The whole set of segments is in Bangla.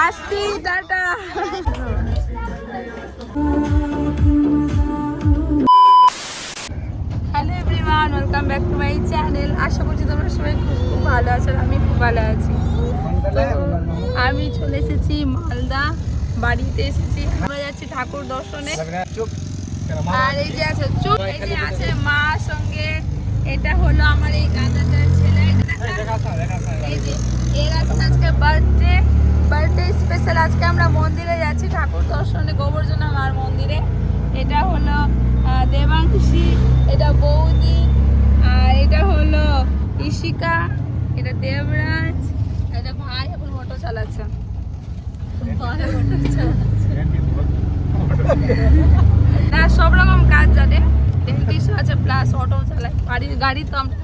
আসছি, tata. Hello everyone welcome back to my channel আশা করছি তোমরা সবাই খুব ভালো আছো আমি খুব ভালো আছি। আমি চলে এসেছি মালদা, বাড়িতে এসেছি। আমরা যাচ্ছি ঠাকুর দর্শনে। আর এই যে আছে, চুপ, এই যে আছে মা সঙ্গে। এটা হলো আমার এই দাদাটার ছেলে। এই যে এর আছে আজকে বার্থডে বার্থডে স্পেশাল আজকে আমরা মন্দিরে যাচ্ছি, ঠাকুর দর্শনে গোবর্জনা মার মন্দিরে। এটা হলো দেবাংশী, এটা বৌদি, আর এটা হলো ইশিকা এটা দেবরাজ, এটা ভাই, এখন মোটর চালাচ্ছে। না, সব রকম কাজ জানে। ডেন্টিস্ট আছে প্লাস অটো চালায় বাড়ির গাড়ি তো আমরা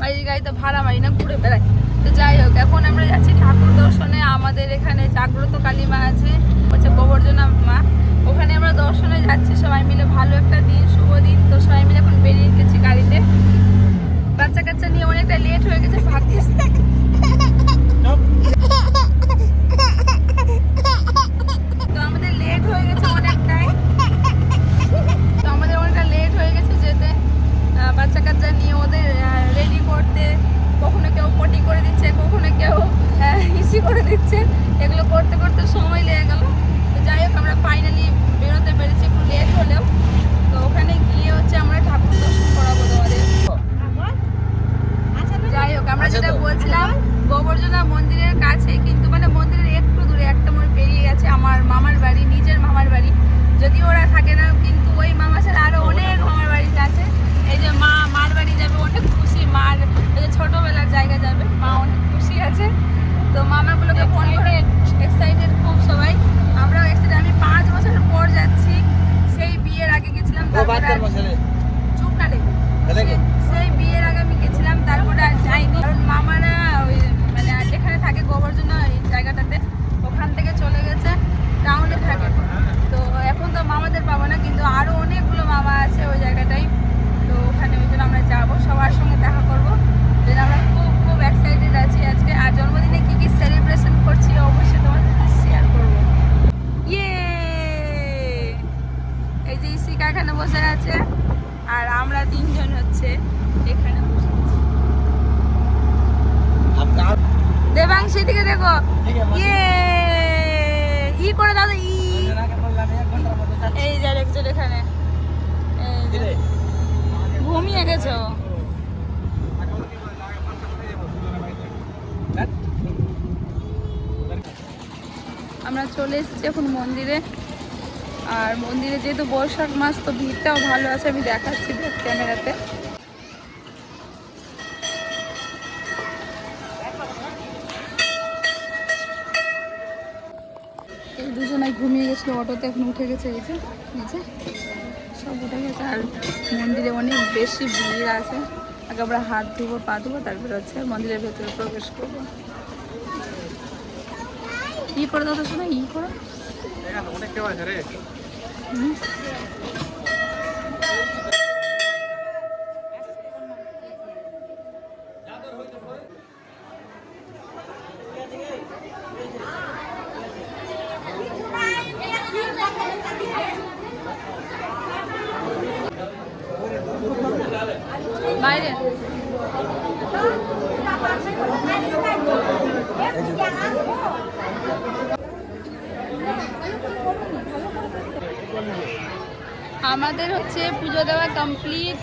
বাড়ির গাড়ি তো ভাড়া মারি না, ঘুরে বেড়াই। তো যাই হোক, এখন আমরা যাচ্ছি ঠাকুর দর্শনে। আমাদের এখানে জাগ্রত কালী মা আছে, হচ্ছে গোবর্জনা মা। ওখানে আমরা দর্শনে যাচ্ছি, সবাই মিলে ভালো একটা দিন, শুভ দিন। তো সবাই মিলে এখন বেরিয়ে গেছি গাড়িতে। বাচ্চা কাচ্চা নিয়ে অনেকটা লেট হয়ে গেছে, ভাগ্যিস। তো আমাদের লেট হয়ে গেছে অনেকটাই। তো আমাদের অনেকটা লেট হয়ে গেছে যেতে। বাচ্চা কাচ্চা নিয়ে ওদের করতে, কখনো কেউ পটি করে দিচ্ছে, কখনো কেউ হিসি করে দিচ্ছে। এগুলো করতে করতে সময় লেগে গেল তো যাই হোক আমরা ফাইনালি বেরোতে পেরেছি একটু লেট হলেও তো ওখানে গিয়ে হচ্ছে আমরা ঠাকুর দর্শন করাবো তোমাদের যাই হোক আমরা যেটা বলছিলাম গোবর্জনা মন্দিরের কাছে কিন্তু মানে মন্দিরের একটু দূরে একটা মোড় পেরিয়ে গেছে আমার মামার বাড়ি নিজের মামার বাড়ি যদি ওরা থাকে না কিন্তু ওই মামা ছাড়া আরও অনেক মামার বাড়ি আছে এই যে মা মার বাড়ি যাবে অনেক খুশি মার এই যে ছোটবেলার জায়গা যাবে মা অনেক খুশি আছে তো মামাগুলোকে ফোন করে এক্সাইটেড খুব সবাই আমরাও এক্সাইটেড আমি পাঁচ বছর পর যাচ্ছি সেই বিয়ের আগে গেছিলাম তারপর আর চুপ না রে সে- সেই বিয়ের আগে আমি গেছিলাম, তারপরে আর যাইনি। কারণ মামারা ওই মানে যেখানে থাকে গোবর্জন এই জায়গাটাতে, ওখান থেকে চলে গেছে টাউনে থাকে। তো এখন তো মামাদের পাবো না, কিন্তু আরও অনেকগুলো মামা আছে ওই জায়গাটাই তো ওখানে ওই জন্য আমরা যাব, সবার সঙ্গে দেখা করব। যেন আমরা খুব খুব এক্সাইটেড আছি আজকে। আর জন্মদিনে কি কি সেলিব্রেশন করছি, অবশ্যই তোমাদের শেয়ার করব। ইয়ে এই যে ইসিকা এখানে বসে আছে। আর আমরা তিনজন হচ্ছে এখানে। দেবাংশী দিকে দেখো। ইয়ে! ই করে দাদা ই। এই যে একজন এখানে ঘুমিয়ে গেছো আমরা চলে এসেছি এখন মন্দিরে। আর মন্দিরে যেহেতু বৈশাখ মাস, তো ভিড়টাও ভালো আছে, আমি দেখাচ্ছি ব্যাক ক্যামেরাতে। দুজনে ঘুমিয়ে গেছিল, অটোতে এখন উঠে গেছে, এই যে নিচে সব উঠে গেছে। আর মন্দিরে অনেক বেশি ভিড় আছে। আগে আমরা হাত ধুবো, পা ধুবো, তারপরে হচ্ছে মন্দিরের ভেতরে প্রবেশ করব। ই করে দাও তো শোনা, ই করো। হুম। 嗯。আমাদের হচ্ছে পুজো দেওয়া কমপ্লিট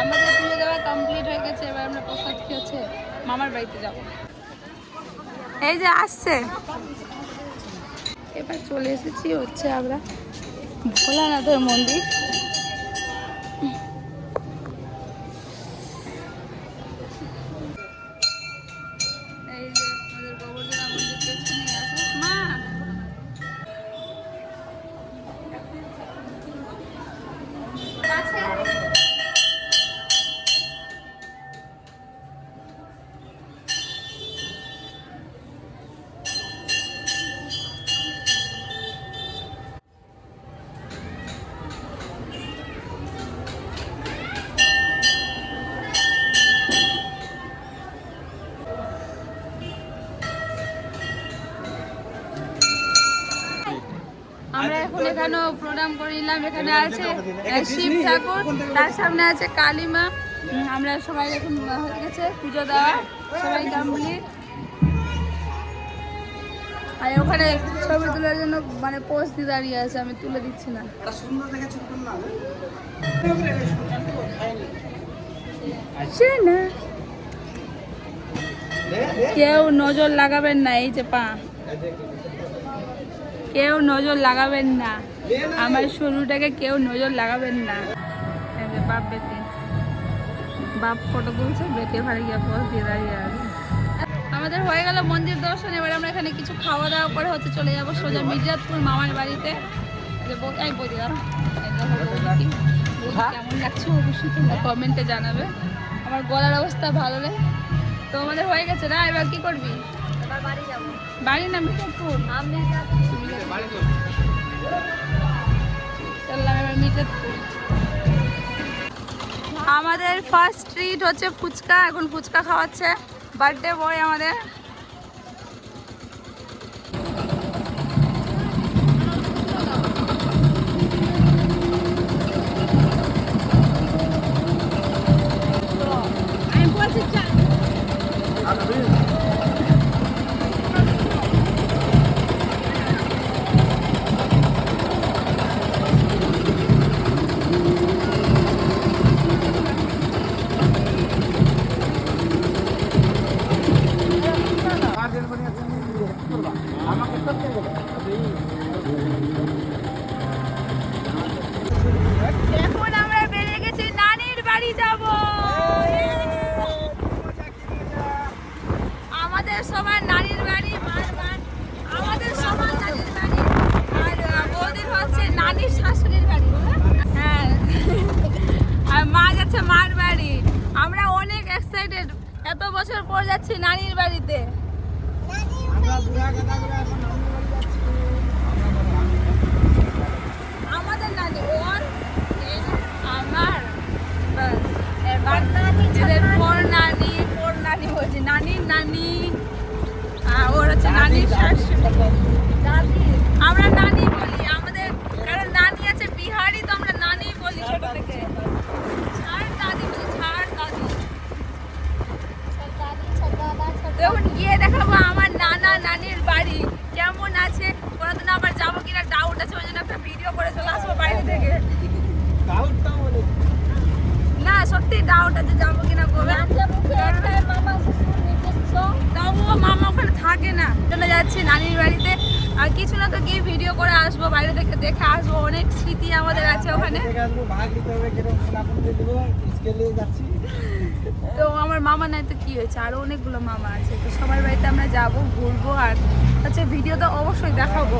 আমাদের পুজো দেওয়া কমপ্লিট হয়ে গেছে, এবার আমরা প্রসাদ খেয়েছে মামার বাড়িতে যাব। এই যে আসছে। এবার চলে এসেছি হচ্ছে আমরা ভোলানাথের মন্দির। প্রণাম করে নিলাম। এখানে আছে শিব ঠাকুর, তার সামনে আছে কালিমা। আমরা সবাই এখন হয়ে গেছে পুজো দেওয়া সবাই কমপ্লিট আর ওখানে ছবি তোলার জন্য মানে পোস্ট দিয়ে দাঁড়িয়ে আছে, আমি তুলে দিচ্ছি না। কেউ নজর লাগাবেন না, এই যে পা। কেউ নজর লাগাবেন না। আমার শরীরটাকে কেউ নজর লাগাবেন না। যে বাপ বেটে। বাপ ফটো তুলছে বেটে ভাড়ে গিয়ে পোস্ট দিয়ে দাঁড়িয়ে আছে। আমাদের হয়ে গেল মন্দির দর্শন এবার আমরা এখানে কিছু খাওয়া দাওয়া করে হচ্ছে চলে যাব সোজা মির্জাতপুর মামার বাড়িতে। এই যে বউ- এই বৌদি দাঁড়াও। এই দেখো বৌদি। বৌদি কেমন লাগছে অবশ্যই তোমরা কমেন্টে জানাবে। আমার গলার অবস্থা ভালো নেই তো আমাদের হয়ে গেছে না? এবার কি করবি? বাড়ি যাব। বাড়ি না মির্জাতপুর? আমি আমাদের ফার্স্ট ট্রিট হচ্ছে ফুচকা এখন ফুচকা খাওয়াচ্ছে। বার্থডে বয় আমাদের আমি বলছি চা- এখন আমরা বেরিয়ে গেছি নানির বাড়ি যাব আমাদের সবার নানির বাড়ি মার বাড়ি আমাদের সবার নানির বাড়ি আর আহ, বৌদির বাড়ি হ্যাঁ। আর মা যাচ্ছে মার আমরা অনেক এক্সাইটেড এত বছর পর যাচ্ছি নানির বাড়িতে। আমাদের নানি, ওর আমার এদের পর নানি পর নানি বলছি নানির নানি। ওর হচ্ছে নানির শাশুড়ি দাদি আমরা নানি বলি আমাদের কারণ নানি আছে বিহারি তো আমরা নানি বলি ছোট থেকে ছাড় দাদি বলি ছাড় দাদি তখন গিয়ে দেখাবো আমার নানা নানির বাড়ি কেমন আছে কোনোদিন আবার যাব কিনা ডাউট আছে ওই জন্য একটা ভিডিও করে চলে আসব বাইরে থেকে না সত্যি ডাউট আছে যাব কিনা কবে তবুও মামা ওখানে থাকে না চলে যাচ্ছি নানির বাড়িতে আর কিছু না তো গিয়ে ভিডিও করে আসব বাইরে থেকে দেখে আসব অনেক স্মৃতি আমাদের তো আমার মামা নাই তো কি হয়েছে? আরও অনেকগুলো মামা আছে তো সবার বাড়িতে আমরা যাব ঘুরবো আর হচ্ছে ভিডিও তো অবশ্যই দেখাবো।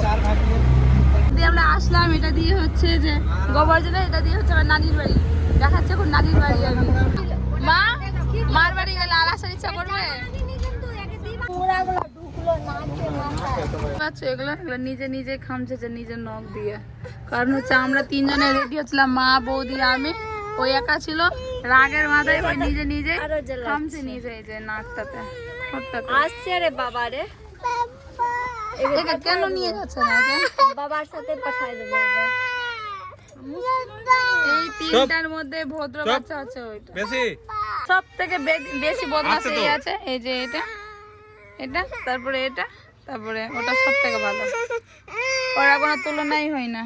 দিয়ে আমরা আসলাম এটা দিয়ে হচ্ছে যে গোবর্জনা এটা দিয়ে হচ্ছে আমার নানির বাড়ি। দেখাচ্ছে এখন নানির বাড়ি আমি। মা মার বাড়ি গেলে আর আসার ইচ্ছা করবে? পাচ্ছ এগুলো এগুলো নিজে নিজে খামছেছে নিজের নখ দিয়ে। কারণ হচ্ছে আমরা তিনজনে রেডি হচ্ছিলাম মা বৌদি আমি। ওই একা ছিল রাগের মাথায় ওই নিজে নিজে আরও খামছে নিজে এই যে নাকটাতে আসছে রে বাবা রে। এটা কেন নিয়ে যাচ্ছে না একে? বাবার সাথে পাঠাই দেবো এই তিনটার মধ্যে ভদ্র বাচ্চা হচ্ছে ওইটা। বেশি। সব থেকে বেশি বদমাশ এই আছে এই যে এটা। এটা তারপরে এটা তারপরে ওটা সব থেকে ভালো। ওরা কোনো তুলনাই হয় না!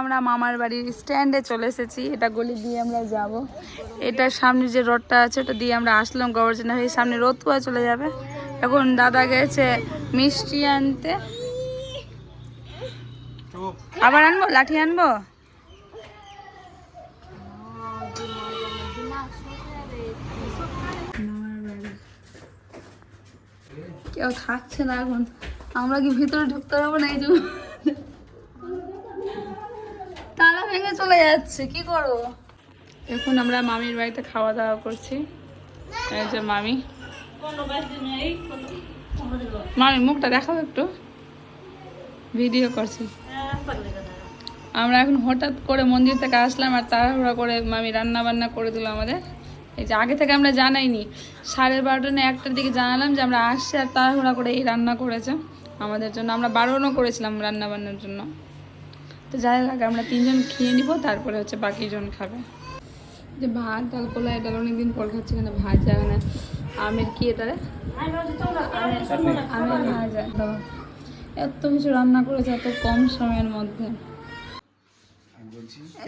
আমরা মামার বাড়ির স্ট্যান্ডে চলে এসেছি। এটা গলি দিয়ে আমরা যাব। এটার সামনে যে রোডটা আছে ওটা দিয়ে আমরা আসলাম গভর্জনা হয়ে। সামনে রতুয়া চলে যাবে। এখন দাদা গেছে মিষ্টি আনতে। আবার আনব? লাঠি আনব? কেউ থাকছে না এখন। আমরা কি ভিতরে ঢুকতে পারব না এই যে তালা ভেঙে চলে যাচ্ছে, কি করব? এখন আমরা মামির বাড়িতে খাওয়া দাওয়া করছি। এই যে মামি। মামি, মুখটা দেখাবো একটু। ভিডিও করছি। আমরা এখন হঠাৎ করে মন্দির থেকে আসলাম আর তাড়াহুড়া করে মামি রান্না বান্না করে দিল আমাদের। এই যে আগে থেকে আমরা জানাইনি, সাড়ে বারোটা না একটার দিকে জানালাম যে আমরা আসছি আর তাড়াহুড়া করে এই রান্না করেছে। আমাদের জন্য আমরা বারণও করেছিলাম রান্না বান্নার জন্য। তো যাই হোক আমরা তিনজন খেয়ে নিব, তারপরে হচ্ছে বাকিজন খাবে। যে ভাত, ডাল কোলা এটা অনেকদিন পর খাচ্ছি কেন ভাজা মানে আমের কি এটা আমের ভাজা। এত কিছু রান্না করেছে এত কম সময়ের মধ্যে।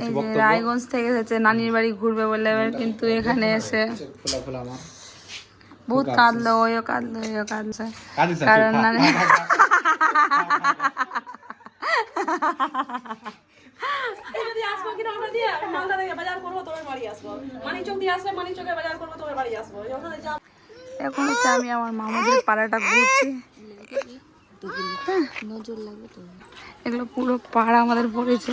এই যে রায়গঞ্জ থেকে এসেছে নানির বাড়ি ঘুরবে বলে এবার কিন্তু এখানে এসে। বহুত কাঁদলো ওইও কাঁদলো ওইও কাঁদছে। কারণ নানি এখন হচ্ছে আমি আমার মামাদের পাড়াটা ঘুরছি। এগুলো পুরো পাড়া আমাদের পড়েছে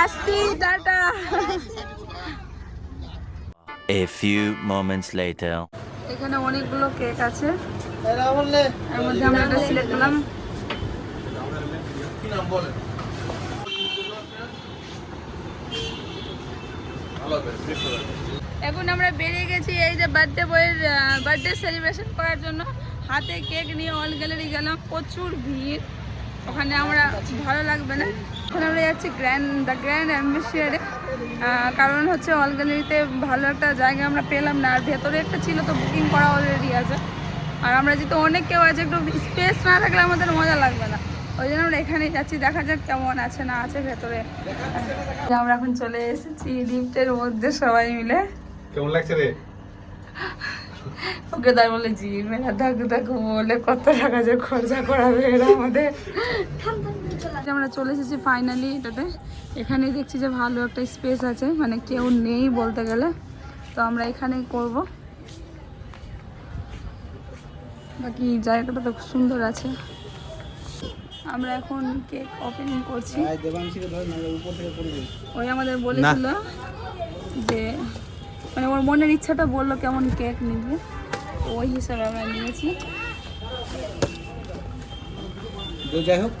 আসছি tata. A few moments later. এখানে অনেকগুলো কেক আছে। এর মধ্যে আমরা একটা সিলেক্ট করলাম। এখন আমরা বেরিয়ে গেছি, এই যে বার্থডে বয়ের বার্থডে সেলিব্রেশন করার জন্য। হাতে কেক নিয়ে অল গ্যালারি গেলাম, প্রচুর ভিড়। ওখানে আমরা ভালো লাগবে না। এখন আমরা যাচ্ছি গ্র্যান্ড দ্য গ্র্যান্ড অ্যাম্বাসিয়ারে কারণ হচ্ছে অল গ্যালারিতে ভালো একটা জায়গা আমরা পেলাম না, আর ভেতরে একটা ছিল তো বুকিং করা অলরেডি আছে। আর আমরা যেহেতু অনেক কেউ আছে, একটু স্পেস না থাকলে আমাদের মজা লাগবে না। ওই জন্য আমরা এখানেই যাচ্ছি। দেখা যাক কেমন আছে না আছে ভেতরে। আমরা এখন চলে এসেছি লিফটের মধ্যে সবাই মিলে। কেমন লাগছে রে? ওকে তাই বলে জি মেলা থাকু থাকু বলে কত টাকা যে খরচা করাবে এরা আমাদের। আমরা চলে এসেছি ফাইনালি এটাতে। এখানেই দেখছি যে ভালো একটা স্পেস আছে মানে কেউ নেই বলতে গেলে। তো আমরা এখানেই করব। বাকি জায়গাটা তো খুব সুন্দর আছে। আমরা এখন কেক ওপেনিং করছি। আয় দেবাংশীকে ধর না উপর থেকে পড়বে ওই আমাদের বলেছিল যে মানে ওর মনের ইচ্ছাটা বলল কেমন কেক নিবে। ওই হিসাবে আমরা নিয়েছি। যাই হোক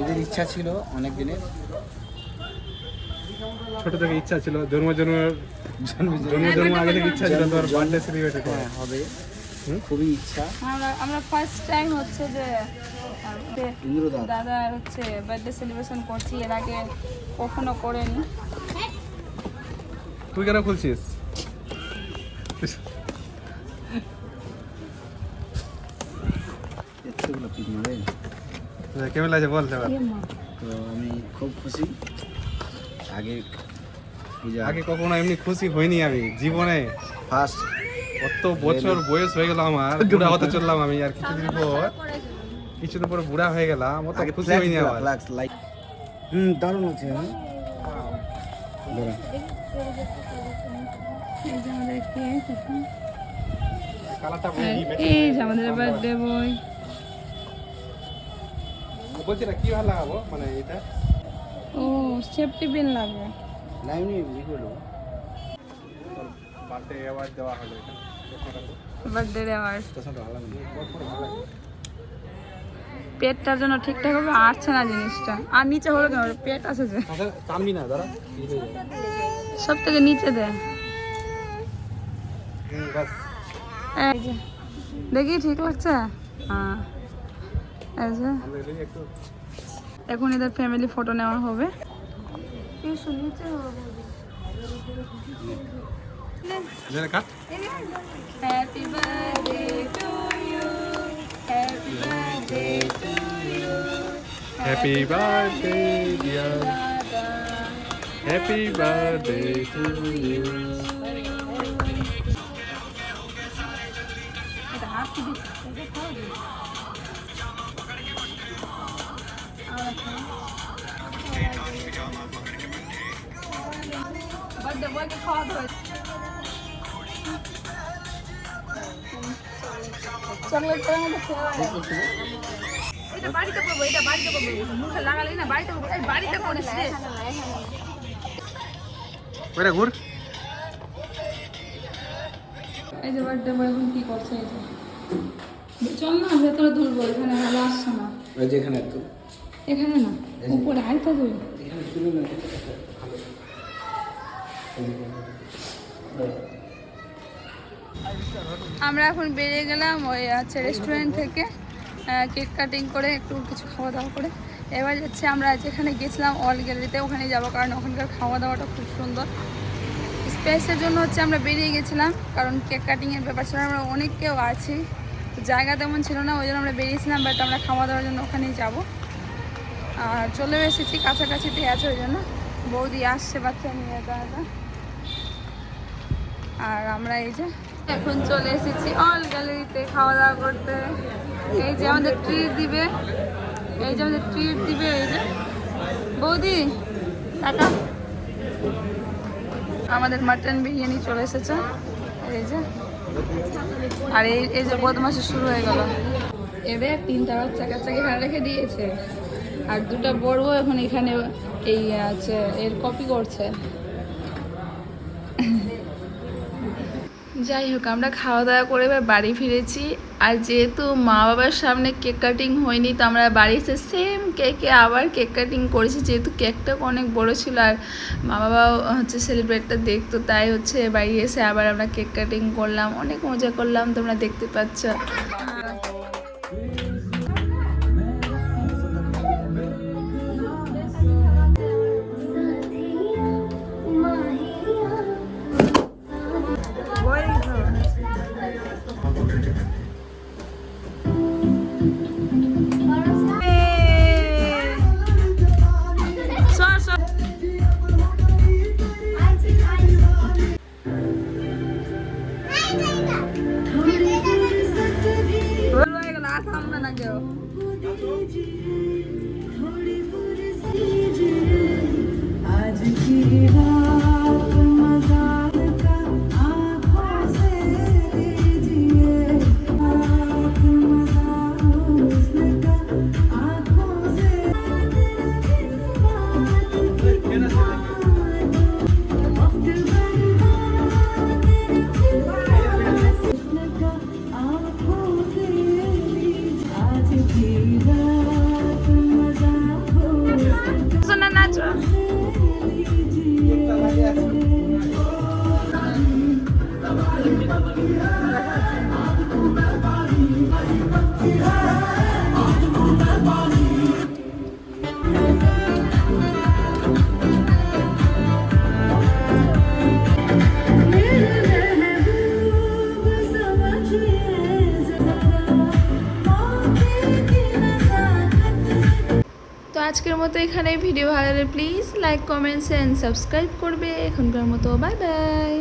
এদের ইচ্ছা ছিল অনেক দিনের। ছোট থেকে ইচ্ছা ছিল জন্ম জন্ম জন্ম জন্ম আগে থেকে ইচ্ছা ছিল তোর বার্থডে সেলিব্রেট করা হ্যাঁ হবে। খুবই ইচ্ছা। আমরা আমরা ফার্স্ট টাইম হচ্ছে যে আহ, দাদা হচ্ছে বার্থডে সেলিব্রেশন করছি এর আগে কখনো করেনি। তুই কেন খুলছিস? কেমন লাগছে বল তো আমি খুব খুশি। আগে আগে কখনো এমনি খুশি হইনি আমি জীবনে। ফার্স্ট কত বছর বয়স হয়ে গেল আমার বুড়া হতে চললাম আমি আর কিছুদিন পর। কিছুদিন পর বুড়া হয়ে গেলাম অত খুশি হইনি আবার। ফ্লাক্স লাইক হুম দারুণ আছে হ্যাঁ। এই যে আমাদের বার্থডে বলছি না কি ভালো লাগাবো মানে এটা? ও সেফটি পিন লাগবে। না এমনি লিখলো বার্থডে অ্যাওয়ার্ড দেওয়া হলো এটা বার্থডে তোর সাথে ভালো লাগে। পেটটার জন্য ঠিকঠাক হবে আসছে না জিনিসটা। আর নিচে হলো কেন? পেট আছে যে। আচ্ছা সব থেকে নিচে দেয় যে দেখি ঠিক লাগছে? হ্যাঁ। এখন এদের ফ্যামিলি ফটো নেওয়া হবে। কিছু নিচে হবে Happy birthday to. Happy birthday, dear. Happy birthday to you. But the one father. এটা বাড়িতে করব এটা বাড়িতে করব। মুখে লাগালেই না বাড়িতে করব। এই বাড়িতে করিস রে। ঘুর। এই যে বার্থডে বয় এখন কি করছে এই যে? চল না ভেতরে তুলবো এখানে ভালো আসছে না। ওই যে এখানে একটু এখানে না উপরে আইতা তুই। এখানে না আমরা এখন বেরিয়ে গেলাম ওই আছে রেস্টুরেন্ট থেকে কেক কাটিং করে একটু কিছু খাওয়া দাওয়া করে। এবার যাচ্ছে আমরা যেখানে গেছিলাম অল গ্যালারিতে ওখানে যাব কারণ ওখানকার খাওয়া দাওয়াটা খুব সুন্দর। স্পেসের জন্য হচ্ছে আমরা বেরিয়ে গেছিলাম, কারণ কেক কাটিংয়ের ব্যাপার ছিল আমরা অনেক কেউ আছি। জায়গা তেমন ছিল না, ওই জন্য আমরা বেরিয়েছিলাম বাট আমরা খাওয়া দাওয়ার জন্য ওখানেই যাব। আর চলেও এসেছি কাছাকাছিতে আছে ওই জন্য। বৌদি আসছে বাচ্চা নিয়ে একা আর আমরা এই যে এখন চলে এসেছি অল গ্যালারিতে খাওয়া দাওয়া করতে। এই যে আমাদের ট্রিট দিবে। এই যে আমাদের ট্রিট দিবে, এই যে। বৌদি টাকা আমাদের মাটন বিরিয়ানি চলে এসেছে। এই যে। আর এই এই যে বদমাসি শুরু হয়ে গেল। এদের তিনটা বাচ্চা কাচ্চাকে এখানে রেখে দিয়েছে। আর দুটা বড় এখন এখানে এই, আছে, এর কপি করছে। যাই হোক আমরা খাওয়া দাওয়া করে এবার বাড়ি ফিরেছি। আর যেহেতু মা বাবার সামনে কেক কাটিং হয়নি, তো আমরা বাড়ি এসে সেম কেকে আবার কেক কাটিং করেছি। যেহেতু কেকটা অনেক বড় ছিল আর মা বাবাও হচ্ছে সেলিব্রেটটা দেখতো, তাই হচ্ছে বাড়ি এসে আবার আমরা কেক কাটিং করলাম। অনেক মজা করলাম, তোমরা দেখতে পাচ্ছ। 磨破的指 মতো এখানে ভিডিও ভালো please like comments and subscribe করবে। এখনকার মতো বাই বাই